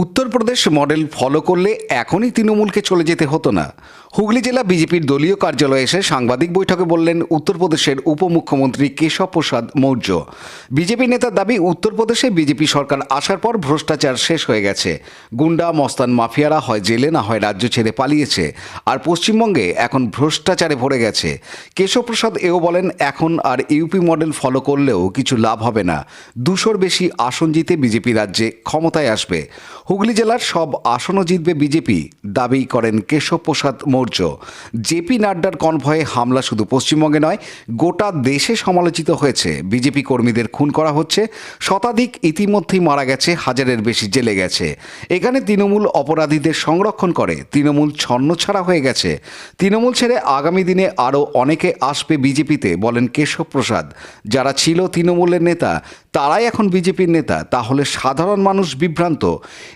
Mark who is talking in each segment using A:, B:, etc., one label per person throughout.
A: Uttar Pradesh model follow করলে এখনই তৃণমূলকে চলে যেতে হতো না। হুগলি জেলা বিজেপির দলীয় কার্যালয়ে এসে সাংবাদিক বৈঠকে বললেন, উত্তরপ্রদেশের উপমুখ্যমন্ত্রী কেশব প্রসাদ মৌর্য। বিজেপি নেতার দাবি, উত্তরপ্রদেশে বিজেপি সরকার আসার পর ভ্রষ্টাচার শেষ হয়ে গেছে। গুন্ডা, মস্তান মাফিয়ারা হয় জেলে, না হয় রাজ্য ছেড়ে পালিয়েছে। আর পশ্চিমবঙ্গে এখন ভ্রষ্টাচারে ভরে গেছে। কেশব প্রসাদ এও বলেন, এখন আর ইউপি মডেল ফলো করলেও কিছু লাভ হবে না। দুশোর বেশি আসন জিতে বিজেপি রাজ্যে ক্ষমতায় আসবে। হুগলি জেলার সব আসনও জিতবে বিজেপি। দাবি করেন কেশব প্রসাদ মৌর্য। জেপি নাড্ডার কনভয়ে হামলা শুধু পশ্চিমবঙ্গে নয়, গোটা দেশে সমালোচিত হয়েছে। বিজেপি কর্মীদের খুন করা হচ্ছে। শতাধিক ইতিমধ্যেই মারা গেছে, হাজারের বেশি জেলে গেছে। এখানে তৃণমূল অপরাধীদের সংরক্ষণ করে। তৃণমূল ছন্নছাড়া হয়ে গেছে। তৃণমূল ছেড়ে আগামী দিনে আরও অনেকে আসবে বিজেপিতে, বলেন কেশব প্রসাদ যারা ছিল তৃণমূলের নেতা তারাই এখন বিজেপির নেতা, তাহলে সাধারণ মানুষ বিভ্রান্ত?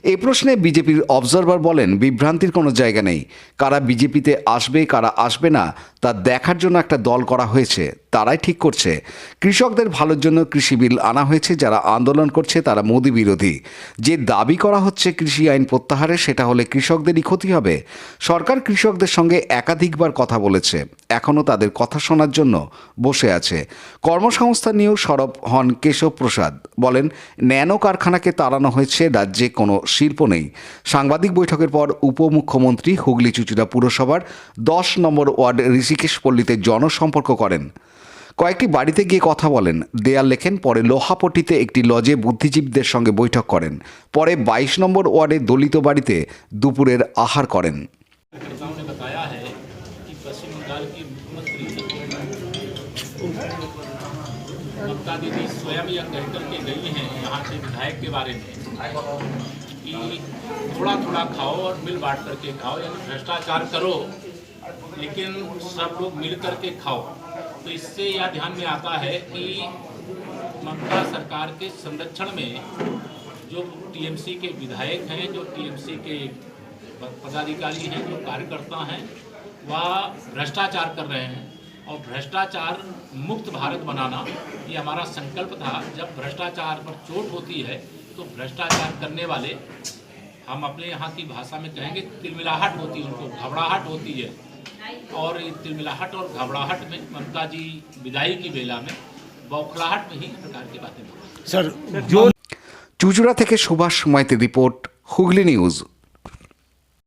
A: এ প্রশ্নে বিজেপির অবজারভার বলেন, বিভ্রান্তির কোনো জায়গা নেই। কারা বিজেপিতে আসবে, কারা আসবে না, তা দেখার জন্য একটা দল করা হয়েছে। তারাই ঠিক করছে। কৃষকদের ভালোর জন্য কৃষি বিল আনা হয়েছে, যারা আন্দোলন করছে তারা মোদী বিরোধী। যে দাবি করা হচ্ছে কৃষি আইন প্রত্যাহারে, সেটা হলে কৃষকদেরই ক্ষতি হবে। সরকার কৃষকদের সঙ্গে একাধিকবার কথা বলেছে। এখনও তাদের কথা শোনার জন্য বসে আছে। কর্মসংস্থান নিয়েও সরব হন কেশব প্রসাদ। বলেন, ন্যানো কারখানাকে তাড়ানো হয়েছে, রাজ্যে কোনো শিল্প নেই। সাংবাদিক বৈঠকের পর উপমুখ্যমন্ত্রী হুগলি চুচুড়া পুরসভার দশ নম্বর ওয়ার্ড ঋষিকেশ পল্লীতে জনসম্পর্ক করেন। কয়েকটি বাড়িতে গিয়ে কথা বলেন দেয়াল লেখেন পরে লোহাপট্টিতে একটি লজে বুদ্ধিজীবীদের সঙ্গে বৈঠক করেন পরে বাইশ নম্বর ওয়ার্ডে দলিত বাড়িতে দুপুরের আহার করেন
B: कार्यकर्ताओं ने बताया है कि पश्चिम बंगाल की मुख्यमंत्री ममता दीदी स्वयं यह कह करके गई हैं यहाँ के विधायक के बारे में कि थोड़ा थोड़ा खाओ और मिल बांट करके खाओ यानी भ्रष्टाचार करो लेकिन सब लोग मिल करके खाओ तो इससे यह ध्यान में आता है कि ममता सरकार के संरक्षण में जो टीएमसी के विधायक हैं, जो टीएमसी के पदाधिकारी हैं, जो कार्यकर्ता हैं, वह भ्रष्टाचार कर रहे हैं। और भ्रष्टाचार मुक्त भारत बनाना ये हमारा संकल्प था। जब भ्रष्टाचार पर चोट होती है तो भ्रष्टाचार करने वाले हम अपने यहाँ की भाषा में कहेंगे, तिलमिलाहट होती है उनको, घबराहट होती है। और ये तिलमिलाहट और घबराहट में ममता जी विदाई की बेला में बौखलाहट में ही इस प्रकार की बातें बोली
C: सर जो
A: চুচুড়া থেকে সুভাষ মাইতি রিপোর্ট হুগলি নিউজ